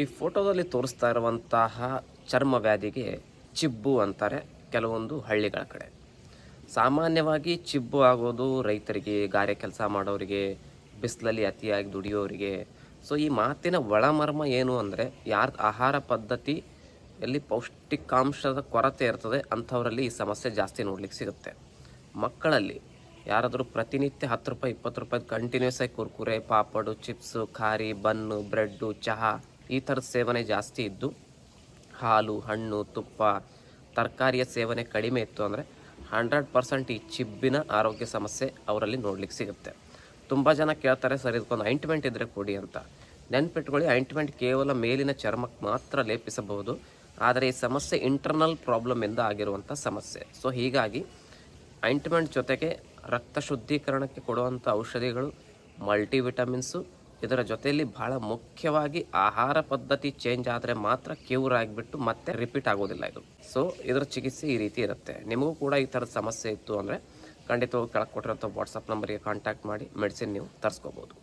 ಈ ಫೋಟೋದಲ್ಲಿ ತೋರಿಸ್ತಾ ಇರುವಂತಹ ಚರ್ಮ ವ್ಯಾಧಿಗೆ ಚಿಬ್ಬು ಅಂತಾರೆ ಕೆಲವೊಂದು ಹಳ್ಳಿಗಳ ಕಡೆ. ಸಾಮಾನ್ಯವಾಗಿ ಚಿಬ್ಬು ಆಗೋದು ರೈತರಿಗೆ, ಗಾರೆ ಕೆಲಸ ಮಾಡೋರಿಗೆ, ಬಿಸಿಲಲ್ಲಿ ಅತಿಯಾಗಿ ದುಡಿಯೋರಿಗೆ. ಸೊ ಈ ಮಾತಿನ ಒಳಮರ್ಮ ಏನು ಅಂದರೆ, ಯಾರ ಆಹಾರ ಪದ್ಧತಿ ಎಲ್ಲಿ ಪೌಷ್ಟಿಕಾಂಶದ ಕೊರತೆ ಇರ್ತದೆ, ಅಂಥವರಲ್ಲಿ ಈ ಸಮಸ್ಯೆ ಜಾಸ್ತಿ ನೋಡ್ಲಿಕ್ಕೆ ಸಿಗುತ್ತೆ. ಮಕ್ಕಳಲ್ಲಿ ಯಾರಾದರೂ ಪ್ರತಿನಿತ್ಯ ಹತ್ತು ರೂಪಾಯಿ, ಇಪ್ಪತ್ತು ರೂಪಾಯಿ ಕಂಟಿನ್ಯೂಸ್ ಆಗಿ ಕುರ್ಕುರೆ, ಪಾಪಡು ಚಿಪ್ಸು ಖಾರಿ, ಬನ್ನು, ಬ್ರೆಡ್ಡು, ಚಹಾ ಈ ಥರದ ಸೇವನೆ ಜಾಸ್ತಿ ಇದ್ದು ಹಾಲು, ಹಣ್ಣು, ತುಪ್ಪ, ತರಕಾರಿಯ ಸೇವನೆ ಕಡಿಮೆ ಇತ್ತು ಅಂದರೆ ಹಂಡ್ರೆಡ್ ಪರ್ಸೆಂಟ್ ಈ ಚಿಬ್ಬಿನ ಆರೋಗ್ಯ ಸಮಸ್ಯೆ ಅವರಲ್ಲಿ ನೋಡ್ಲಿಕ್ಕೆ ಸಿಗುತ್ತೆ. ತುಂಬ ಜನ ಕೇಳ್ತಾರೆ, ಸರ್, ಇದಕ್ಕೊಂದು ಐಂಟ್ಮೆಂಟ್ ಇದ್ದರೆ ಕೊಡಿ ಅಂತ. ನೆನ್ಪಿಟ್ಕೊಳ್ಳಿ ಐಂಟ್ಮೆಂಟ್ ಕೇವಲ ಮೇಲಿನ ಚರ್ಮಕ್ಕೆ ಮಾತ್ರ ಲೇಪಿಸಬಹುದು. ಆದರೆ ಈ ಸಮಸ್ಯೆ ಇಂಟರ್ನಲ್ ಪ್ರಾಬ್ಲಮ್ ಪ್ರಾಬ್ಲಮಿಂದ ಆಗಿರುವಂಥ ಸಮಸ್ಯೆ. ಸೊ ಹೀಗಾಗಿ ಐಂಟ್ಮೆಂಟ್ ಜೊತೆಗೆ ರಕ್ತ ಶುದ್ಧೀಕರಣಕ್ಕೆ ಕೊಡುವಂಥ ಔಷಧಿಗಳು ಮಲ್ಟಿವಿಟಮಿನ್ಸು ಇದರ ಜೊತೆಯಲ್ಲಿ ಬಹಳ ಮುಖ್ಯವಾಗಿ ಆಹಾರ ಪದ್ಧತಿ ಚೇಂಜ್ ಆದರೆ ಮಾತ್ರ ಕ್ಯೂರ್ ಆಗಿಬಿಟ್ಟು ಮತ್ತೆ ರಿಪೀಟ್ ಆಗೋದಿಲ್ಲ ಇದು. ಸೊ ಇದರ ಚಿಕಿತ್ಸೆ ಈ ರೀತಿ ಇರುತ್ತೆ. ನಿಮಗೂ ಕೂಡ ಈ ಥರದ ಸಮಸ್ಯೆ ಇತ್ತು ಅಂದರೆ ಖಂಡಿತವಾಗಿ ಕೆಳಗೆ ಕೊಟ್ಟಿರೋಂಥ ವಾಟ್ಸಪ್ ನಂಬರಿಗೆ ಕಾಂಟ್ಯಾಕ್ಟ್ ಮಾಡಿ ಮೆಡಿಸಿನ್ ನೀವು ತರಿಸ್ಕೋಬೋದು.